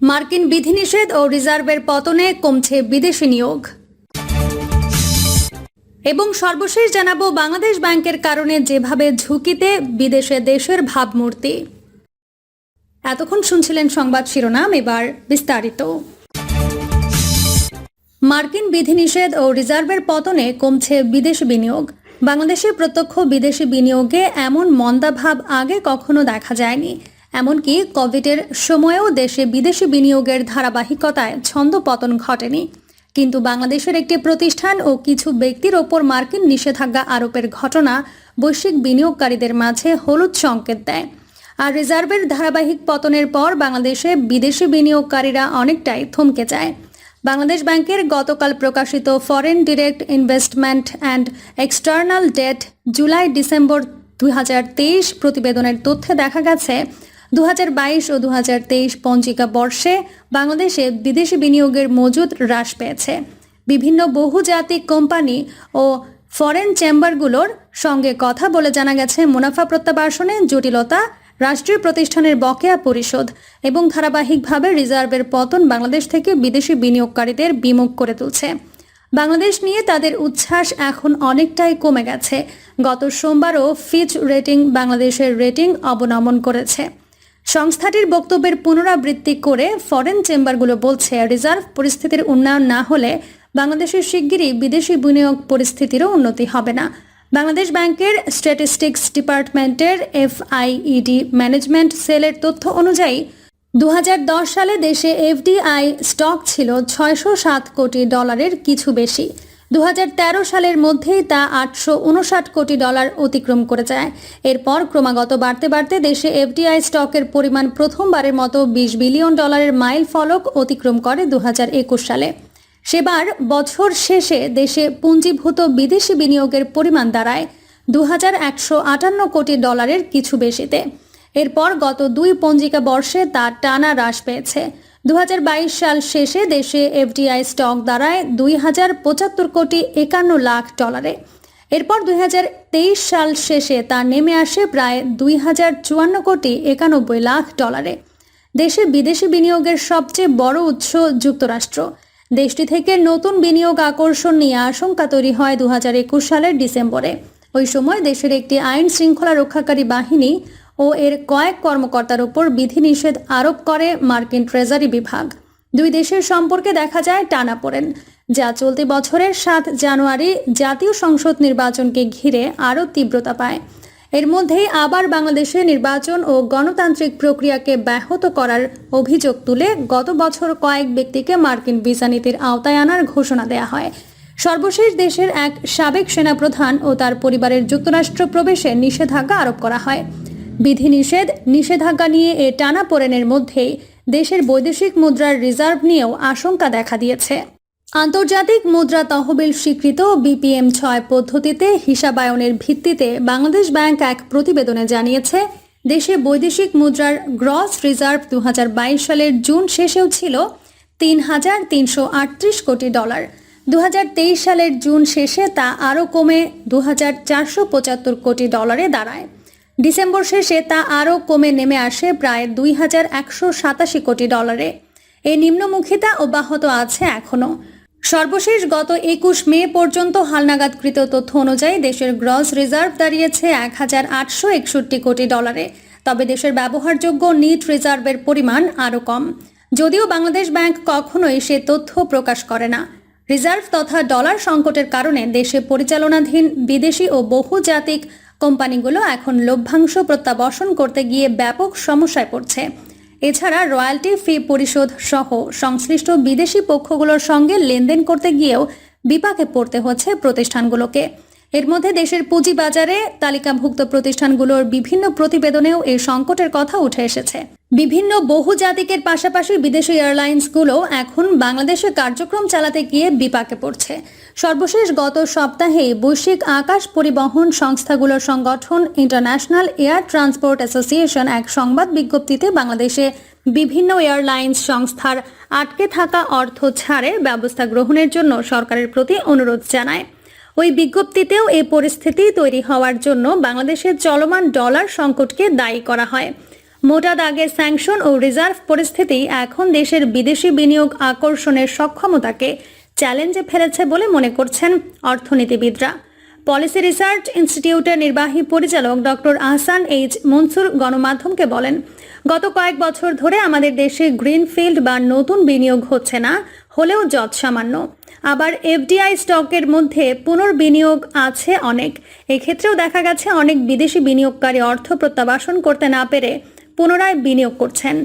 মার্কিন বিধিনিষেধ ও রিজার্ভের পতনে কমছে বিদেশি নিয়োগ। এবং সর্বশেষ জানাব, বাংলাদেশ ব্যাংকের কারণে যেভাবে ঝুঁকিতে বিদেশে দেশের ভাবমূর্তি। এতক্ষণ শুনছিলেন সংবাদ শিরোনাম, এবার বিস্তারিত। মার্কিন বিধিনিষেধ ও রিজার্ভের পতনে কমছে বিদেশি বিনিয়োগ। বাংলাদেশে প্রত্যক্ষ বিদেশি বিনিয়োগে এমন মন্দাভাব আগে কখনো দেখা যায়নি। এমনকি কোভিডের সময়েও দেশে বিদেশি বিনিয়োগের ধারাবাহিকতায় ছন্দ পতন ঘটেনি। কিন্তু বাংলাদেশের একটি প্রতিষ্ঠান ও কিছু ব্যক্তির ওপর মার্কিন নিষেধাজ্ঞা আরোপের ঘটনা বৈশ্বিক বিনিয়োগকারীদের মাঝে হলুদ সংকেত দেয়। আর রিজার্ভের ধারাবাহিক পতনের পর বাংলাদেশে বিদেশি বিনিয়োগকারীরা অনেকটাই থমকে যায়। বাংলাদেশ ব্যাংকের গতকাল প্রকাশিত foreign direct investment and external debt July December দুই হাজার তেইশ প্রতিবেদনের তথ্যে দেখা গেছে দু হাজার বাইশ ও দু হাজার তেইশ পঞ্জিকা বর্ষে বাংলাদেশে বিদেশি বিনিয়োগের মজুদ হ্রাস পেয়েছে। বিভিন্ন বহুজাতিক কোম্পানি ও ফরেন চেম্বারগুলোর সঙ্গে কথা বলে জানা গেছে, মুনাফা প্রত্যাবাসনে জটিলতা, রাষ্ট্রীয় প্রতিষ্ঠানের বকেয়া পরিশোধ এবং ধারাবাহিকভাবে রিজার্ভের পতন বাংলাদেশ থেকে বিদেশি বিনিয়োগকারীদের বিমুখ করে তুলছে। বাংলাদেশ নিয়ে তাদের উচ্ছ্বাস এখন অনেকটাই কমে গেছে। গত সোমবারও ফিচ রেটিং বাংলাদেশের রেটিং অবনমন করেছে। সংস্থাটির বক্তব্যের পুনরাবৃত্তি করে ফরেন চেম্বারগুলো বলছে, রিজার্ভ পরিস্থিতির উন্নয়ন না হলে বাংলাদেশের শিগগিরই বিদেশি বিনিয়োগ পরিস্থিতিরও উন্নতি হবে না। বাংলাদেশ ব্যাংকের স্ট্যাটিস্টিক্স ডিপার্টমেন্টের এফআইইডি ম্যানেজমেন্ট সেলের তথ্য অনুযায়ী দু হাজার দশ সালে দেশে এফডিআই স্টক ছিল ছয়শো সাত কোটি ডলারের কিছু বেশি। দু হাজার তেরো সালের মধ্যেই তা আটশো উনষাট কোটি ডলার অতিক্রম করে যায় এরপর ক্রমাগত বাড়তে বাড়তে দেশে এফডিআই স্টকের পরিমাণ প্রথমবারের মতো বিশ বিলিয়ন ডলারের মাইল ফলক অতিক্রম করে দু হাজার একুশ সালে। সেবার বছর শেষে দেশে পুঞ্জীভূত বিদেশি বিনিয়োগের পরিমাণ দাঁড়ায় দু কোটি ডলারের কিছু বেশিতে। এরপর গত দুই পঞ্জিকা বর্ষে তা টানা হ্রাস পেয়েছে। দু সাল শেষে দেশে এফডিআই স্টক দাঁড়ায় দুই হাজার পঁচাত্তর কোটি একান্ন লাখ ডলারে। এরপর দুই হাজার তেইশ সাল শেষে তা নেমে আসে প্রায় দুই হাজার চুয়ান্ন কোটি একানব্বই লাখ ডলারে। দেশে বিদেশি বিনিয়োগের সবচেয়ে বড় উৎস যুক্তরাষ্ট্র। দেশটি থেকে নতুন বিনিয়োগ আকর্ষণ নিয়ে আশঙ্কা তৈরি হয় দু হাজার একুশ সালের ডিসেম্বরে। ওই সময় দেশের একটি আইন শৃঙ্খলা রক্ষাকারী বাহিনী ও এর কয়েক কর্মকর্তার উপর বিধিনিষেধ আরোপ করে মার্কিন ট্রেজারি বিভাগ। দুই দেশের সম্পর্কে দেখা যায় টানাপোড়েন যা চলতি বছরের সাত জানুয়ারি জাতীয় সংসদ নির্বাচনকে ঘিরে আরও তীব্রতা পায়। এর মধ্যেই আবার বাংলাদেশে নির্বাচন ও গণতান্ত্রিক প্রক্রিয়াকে ব্যাহত করার অভিযোগ তুলে গত বছর কয়েক ব্যক্তিকে মার্কিন ভিসা নীতির আওতায় আনার ঘোষণা দেয়া হয়। সর্বশেষ দেশের এক সাবেক সেনাপ্রধান ও তার পরিবারের যুক্তরাষ্ট্র প্রবেশে নিষেধাজ্ঞা আরোপ করা হয়। বিধিনিষেধ, নিষেধাজ্ঞা নিয়ে এ টানাপোড়েনের মধ্যেই দেশের বৈদেশিক মুদ্রার রিজার্ভ নিয়েও আশঙ্কা দেখা দিয়েছে। আন্তর্জাতিক মুদ্রা তহবিল স্বীকৃত বিপিএম ছয় পদ্ধতিতে হিসাবায়নের ভিত্তিতে বাংলাদেশ ব্যাংক এক প্রতিবেদনে জানিয়েছে, দেশে বৈদেশিক মুদ্রার গ্রস রিজার্ভ দু হাজার বাইশ সালের জুন শেষেও ছিল তিন হাজার তিনশো আটত্রিশ কোটি ডলার। দু হাজার তেইশ সালের জুন শেষে তা আরও কমে দু কোটি ডলারে দাঁড়ায়। ডিসেম্বর শেষে তা আরও কমে নেমে আসে প্রায় দুই হাজার একশো সাতাশি কোটি ডলারে। এই নিম্নমুখিতা অব্যাহত আছে এখনও সর্বশেষ গত একুশ মে পর্যন্ত হালনাগাদকৃত তথ্য অনুযায়ী দেশের গ্রস রিজার্ভ দাঁড়িয়েছে এক হাজার আটশো একষট্টি কোটি ডলারে। তবে দেশের ব্যবহারযোগ্য নিট রিজার্ভের পরিমাণ আরও কম। যদিও বাংলাদেশ ব্যাংক কখনোই সে তথ্য প্রকাশ করে না। রিজার্ভ তথা ডলার সংকটের কারণে দেশে পরিচালনাধীন বিদেশি ও বহুজাতিক কোম্পানিগুলো এখন লভ্যাংশ প্রত্যাবর্ষণ করতে গিয়ে ব্যাপক সমস্যায় পড়ছে। এছাড়া রয়্যালটি ফি পরিশোধ সহ সংশ্লিষ্ট বিদেশি পক্ষগুলোর সঙ্গে লেনদেন করতে গিয়েও বিপাকে পড়তে হচ্ছে প্রতিষ্ঠানগুলোকে। এর মধ্যে দেশের পুঁজিবাজারে তালিকাভুক্ত প্রতিষ্ঠানগুলোর বিভিন্ন প্রতিবেদনেও এই সংকটের কথা উঠে এসেছে। বিভিন্ন বহুজাতিকের পাশাপাশি বিদেশি এয়ারলাইন্সগুলো এখন বাংলাদেশে কার্যক্রম চালাতে গিয়ে বিপাকে পড়ছে। সর্বশেষ গত সপ্তাহে বৈশ্বিক আকাশ পরিবহন সংস্থাগুলোর সংগঠন ইন্টারন্যাশনাল এয়ার ট্রান্সপোর্ট অ্যাসোসিয়েশন এক সংবাদ বিজ্ঞপ্তিতে বাংলাদেশে বিভিন্ন এয়ারলাইন্স সংস্থার আটকে থাকা অর্থ ছাড়ের ব্যবস্থা গ্রহণের জন্য সরকারের প্রতি অনুরোধ জানায়। ওই বিজ্ঞপ্তিতেও এই পরিস্থিতি তৈরি হওয়ার জন্য বাংলাদেশের চলমান ডলার সংকটকে দায়ী করা হয়। মোটা দাগে স্যাংশন ও রিজার্ভ পরিস্থিতি এখন দেশের বিদেশি বিনিয়োগ আকর্ষণের সক্ষমতাকে চ্যালেঞ্জে ফেলেছে বলে মনে করছেন অর্থনীতিবিদরা। পলিসি রিসার্চ ইনস্টিটিউটের নির্বাহী পরিচালক ডক্টর আহসান এইচ মনসুর গণমাধ্যমকে বলেন, গত কয়েক বছর ধরে আমাদের দেশে গ্রিনফিল্ড বা নতুন বিনিয়োগ হচ্ছে না, হলেও যৎ সামান্য। আবার এফডিআই স্টকের মধ্যে পুনর্বিনিয়োগ আছে অনেক। এক্ষেত্রেও দেখা গেছে অনেক বিদেশি বিনিয়োগকারী অর্থ প্রত্যাবাসন করতে না পেরে পুনরায় বিনিয়োগ করছেন।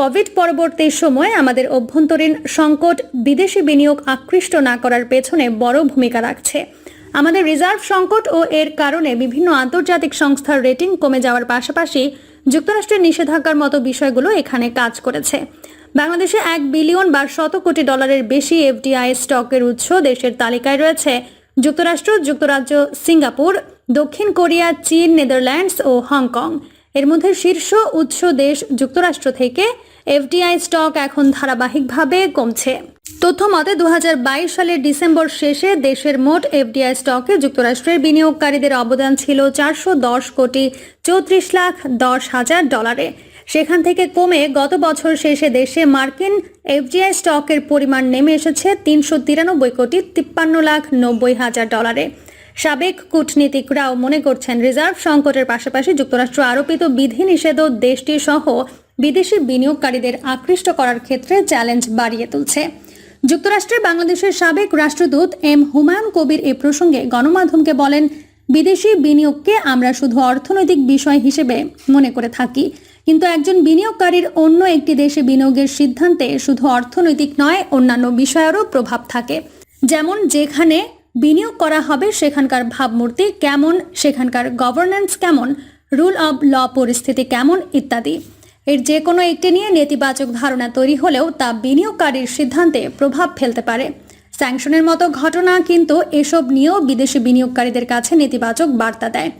কোভিড পরবর্তী সময়ে আমাদের অভ্যন্তরীণ সংকট বিদেশি বিনিয়োগ আকৃষ্ট না করার পেছনে বড় ভূমিকা রাখছে। আমাদের রিজার্ভ সংকট ও এর কারণে বিভিন্ন আন্তর্জাতিক সংস্থার রেটিং কমে যাওয়ার পাশাপাশি যুক্তরাষ্ট্রের নিষেধাজ্ঞার মতো বিষয়গুলো এখানে কাজ করেছে। বাংলাদেশে এক বিলিয়ন বা শত কোটি ডলারের বেশি এফডিআই স্টকের উৎস দেশের তালিকায় রয়েছে। যুক্তরাষ্ট্র, যুক্তরাজ্য, সিঙ্গাপুর, দক্ষিণ কোরিয়া, চীন, নেদারল্যান্ডস ও হংকং। এর মধ্যে শীর্ষ উৎস দেশ যুক্তরাষ্ট্র থেকে এফডিআই স্টক এখন ধারাবাহিকভাবে কমছে। তথ্য মতে দু সালের ডিসেম্বর শেষে দেশের মোট এফডিআই স্টকে যুক্তরাষ্ট্রের বিনিয়োগকারীদের অবদান ছিল চারশো দশ কোটি চৌত্রিশ লাখ দশ হাজার ডলারে। সেখান থেকে কমে গত বছর শেষে দেশে মার্কিন এফডিআই স্টকের পরিমাণ নেমে এসেছে তিনশো তিরানব্বই কোটি তিপ্পান্ন লাখ নব্বই হাজার ডলারে। সাবেক কূটনীতিকরাও মনে করছেন রিজার্ভ সংকটের পাশাপাশি যুক্তরাষ্ট্র আরোপিত বিধিনিষেধও দেশটি সহ বিদেশি বিনিয়োগকারীদের আকৃষ্ট করার ক্ষেত্রে চ্যালেঞ্জ বাড়িয়ে তুলছে। যুক্তরাষ্ট্রে বাংলাদেশের সাবেক রাষ্ট্রদূত এম হুমায়ুন কবির এ প্রসঙ্গে গণমাধ্যমকে বলেন, বিদেশি বিনিয়োগকে আমরা শুধু অর্থনৈতিক বিষয় হিসেবে মনে করে থাকি। কিন্তু একজন বিনিয়োগকারীর অন্য একটি দেশে বিনিয়োগের সিদ্ধান্তে শুধু অর্থনৈতিক নয়, অন্যান্য বিষয়েরও প্রভাব থাকে। যেমন যেখানে বিনিয়োগ করা হবে সেখানকার ভাবমূর্তি কেমন, সেখানকার গভর্নেন্স কেমন রুল অব ল পরিস্থিতি কেমন ইত্যাদি। এর যে কোনো একটি নিয়ে নেতিবাচক ধারণা তৈরি হলেও তা বিনিয়োগকারীর সিদ্ধান্তে প্রভাব ফেলতে পারে। স্যাংশনের মতো ঘটনা কিন্তু এসব নিয়েও বিদেশি বিনিয়োগকারীদের কাছে নেতিবাচক বার্তা দেয়।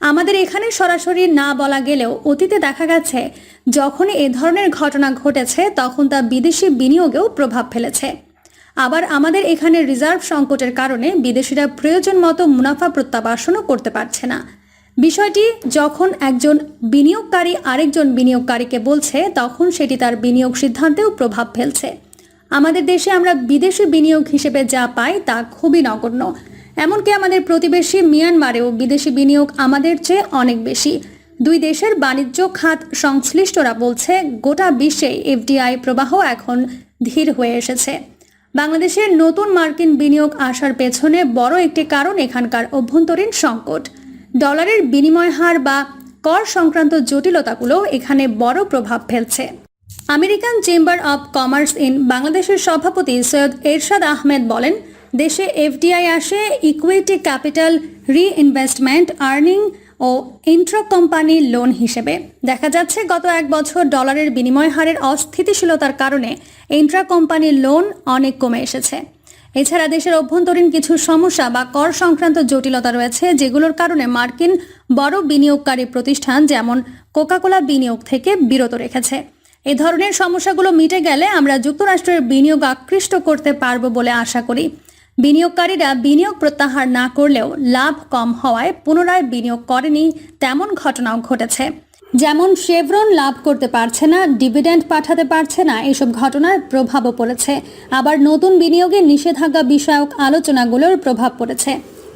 আমাদের এখানে সরাসরি না বলা গেলেও অতীতে দেখা গেছে, যখনই এ ধরনের ঘটনা ঘটেছে, তখন তা বিদেশি বিনিয়োগেও প্রভাব ফেলেছে। আবার আমাদের এখানে রিজার্ভ সংকটের কারণে বিদেশিরা প্রয়োজন মতো মুনাফা প্রত্যাবাসনও করতে পারছে না। বিষয়টি যখন একজন বিনিয়োগকারী আরেকজন বিনিয়োগকারীকে বলছে, তখন সেটি তার বিনিয়োগ সিদ্ধান্তেও প্রভাব ফেলছে। আমাদের দেশে আমরা বিদেশি বিনিয়োগ হিসেবে যা পাই তা খুবই নগণ্য। এমনকি আমাদের প্রতিবেশী মিয়ানমারেও বিদেশি বিনিয়োগ আমাদের চেয়ে অনেক বেশি। দুই দেশের বাণিজ্য খাত সংশ্লিষ্টরা বলছে, গোটা বিশ্বে এফডিআই প্রবাহ এখন ধীর হয়ে এসেছে। বাংলাদেশের নতুন মার্কিন বিনিয়োগ আসার পেছনে বড় একটি কারণ এখানকার অভ্যন্তরীণ সংকট। ডলারের বিনিময় হার বা কর সংক্রান্ত জটিলতাগুলো এখানে বড় প্রভাব ফেলছে। American chamber of commerce in বাংলাদেশের সভাপতি সৈয়দ এরশাদ আহমেদ বলেন, দেশে এফডিআই আসে, ইকুইটি ক্যাপিটাল রিইনভেস্টমেন্ট, আর্নিং ও ইন্ট্রা কোম্পানি লোন হিসেবে। দেখা যাচ্ছে গত এক বছর ডলারের বিনিময় হারের অস্থিতিশীলতার কারণে ইন্ট্রা কোম্পানি লোন অনেক কমে এসেছে। এছাড়া দেশের অভ্যন্তরীণ কিছু সমস্যা বা কর সংক্রান্ত জটিলতা রয়েছে, যেগুলোর কারণে মার্কিন বড় বিনিয়োগকারী প্রতিষ্ঠান যেমন কোকাকোলা বিনিয়োগ থেকে বিরত রেখেছে। এই ধরনের সমস্যাগুলো মিটে গেলে আমরা যুক্তরাষ্ট্রের বিনিয়োগ আকৃষ্ট করতে পারব বলে আশা করি। বিনিয়োগকারীরা বিনিয়োগ প্রত্যাহার না করলেও লাভ কম হওয়ায় পুনরায় বিনিয়োগ করেনি তেমন ঘটনাও ঘটেছে। যেমন শেভরন লাভ করতে পারছে না, ডিভিডেন্ড পাঠাতে পারছে না, এসব ঘটনার প্রভাবও পড়েছে। আবার নতুন বিনিয়োগে নিষেধাজ্ঞা বিষয়ক আলোচনাগুলোর প্রভাব পড়েছে।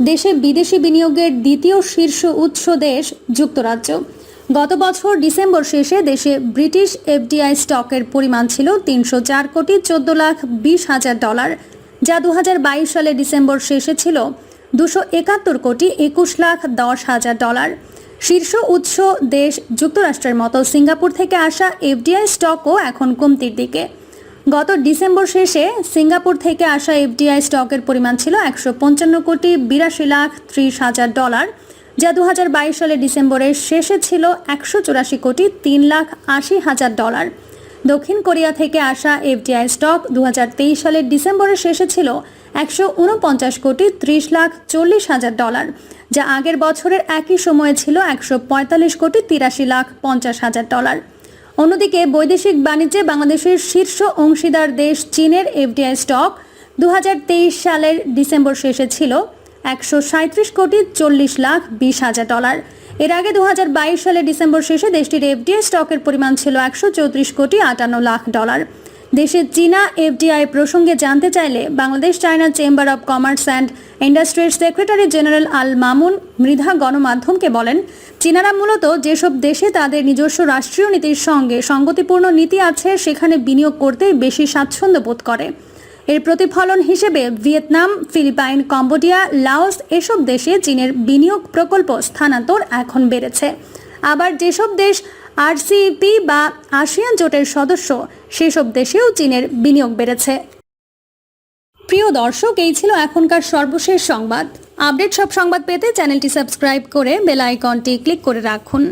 দেশে বিদেশি বিনিয়োগের দ্বিতীয় শীর্ষ উৎস দেশ যুক্তরাজ্য। গত বছর ডিসেম্বর শেষে দেশে ব্রিটিশ এফডিআই স্টকের পরিমাণ ছিল তিনশো চার কোটি চোদ্দ লাখ বিশ হাজার ডলার। যা দু হাজার বাইশ সালে ডিসেম্বর শেষে ছিল দুশো একাত্তর কোটি একুশ লাখ দশ হাজার ডলার। শীর্ষ উৎস দেশ যুক্তরাষ্ট্রের মতো সিঙ্গাপুর থেকে আসা এফডিআই স্টকও এখন কমতির দিকে। গত ডিসেম্বর শেষে সিঙ্গাপুর থেকে আসা এফডিআই স্টকের পরিমাণ ছিল একশো পঞ্চান্ন কোটি বিরাশি লাখ ত্রিশ হাজার ডলার, যা দু হাজার বাইশ সালে ডিসেম্বরের শেষে ছিল একশো চুরাশি কোটি তিন লাখ আশি হাজার ডলার। দক্ষিণ কোরিয়া থেকে আসা এফডিআই স্টক দু হাজার তেইশ সালের ডিসেম্বরের শেষে ছিল একশো উনপঞ্চাশ কোটি ত্রিশ লাখ চল্লিশ হাজার ডলার, যা আগের বছরের একই সময়ে ছিল একশো পঁয়তাল্লিশ কোটি তিরাশি লাখ পঞ্চাশ হাজার ডলার। অন্যদিকে বৈদেশিক বাণিজ্যে বাংলাদেশের শীর্ষ অংশীদার দেশ চীনের এফডিআই স্টক দু হাজার তেইশ সালের ডিসেম্বর শেষে ছিল একশো কোটি চল্লিশ লাখ বিশ হাজার ডলার। এর আগে দু হাজার বাইশ সালের ডিসেম্বর শেষে দেশটির এফডিআই স্টকের পরিমাণ ছিল একশো চৌত্রিশ কোটি আটান্ন লাখ ডলার। দেশে চীনা এফডিআই প্রসঙ্গে জানতে চাইলে Bangladesh China chamber of commerce and ইন্ডাস্ট্রির সেক্রেটারি জেনারেল আল মামুন মৃধা গণমাধ্যমকে বলেন, চীনারা মূলত যেসব দেশে তাদের নিজস্ব রাষ্ট্রীয় নীতির সঙ্গে সঙ্গতিপূর্ণ নীতি আছে, সেখানে বিনিয়োগ করতেই বেশি স্বাচ্ছন্দ্য বোধ করে। এর প্রতিফলন হিসেবে ভিয়েতনাম, ফিলিপাইন, কম্বোডিয়া, লাওস এসব দেশে চীনের বিনিয়োগ প্রকল্প স্থানান্তর এখন বেড়েছে। আবার যেসব দেশ আরসিইপি বা আসিয়ান জোটের সদস্য, সেসব দেশেও চীনের বিনিয়োগ বেড়েছে। প্রিয় দর্শক, এই ছিল এখনকার সর্বশেষ সংবাদ। আপডেট সব সংবাদ পেতে চ্যানেলটি সাবস্ক্রাইব করে বেল আইকনটি ক্লিক করে রাখুন।